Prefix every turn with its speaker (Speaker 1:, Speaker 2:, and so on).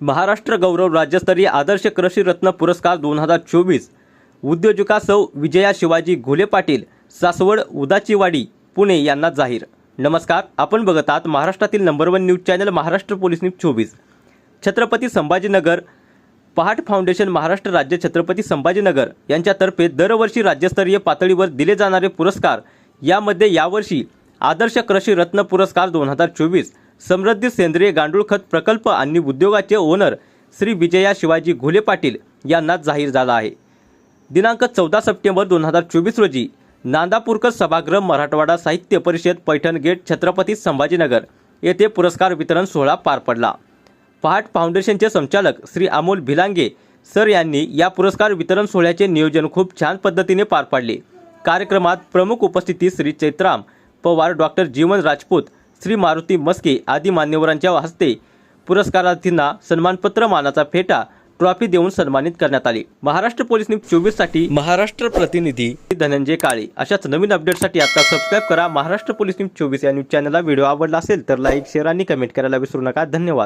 Speaker 1: महाराष्ट्र गौरव राज्यस्तरीय आदर्श कृषी रत्न पुरस्कार दोन हजार चोवीस. उद्योजकासव विजया शिवाजी घोले पाटील सासवड उदाचीवाडी पुणे यांना जाहीर. नमस्कार आपण बघत आहात महाराष्ट्रातील number one news channel Maharashtra police news चोवीस. छत्रपती संभाजीनगर पहाट फाउंडेशन महाराष्ट्र राज्य छत्रपती संभाजीनगर यांच्यातर्फे दरवर्षी राज्यस्तरीय पातळीवर दिले जाणारे पुरस्कार यामध्ये यावर्षी आदर्श कृषी रत्न पुरस्कार दोन हजार चोवीस समृद्धी सेंद्रिय गांडूळ खत प्रकल्प आणि उद्योगाचे ओनर श्री विजया शिवाजी घुले पाटील यांना जाहीर झाला आहे. दिनांक चौदा सप्टेंबर दोन हजार चोवीस रोजी नांदापूरकर सभागृह मराठवाडा साहित्य परिषद पैठण गेट छत्रपती संभाजीनगर येथे पुरस्कार वितरण सोहळा पार पडला. पहाट फाउंडेशनचे संचालक श्री अमोल भिलांगे सर यांनी या पुरस्कार वितरण सोहळ्याचे नियोजन खूप छान पद्धतीने पार पाडले. कार्यक्रमात प्रमुख उपस्थिती श्री चैत्राम पवार डॉक्टर जीवन राजपूत श्री मारुती मस्के आदी मान्यवरांच्या हस्ते पुरस्कारार्थींना सन्मानपत्र मानाचा फेटा ट्रॉफी देऊन सन्मानित करण्यात आले. महाराष्ट्र पोलीस न्यूज चोवीससाठी महाराष्ट्र प्रतिनिधी धनंजय काळे. अशाच नवीन अपडेटसाठी आता सबस्क्राईब करा. महाराष्ट्र पोलीस न्यूज चोवीस या न्यूज चॅनलला व्हिडिओ आवडला असेल तर लाईक शेअर आणि कमेंट करायला विसरू नका. धन्यवाद.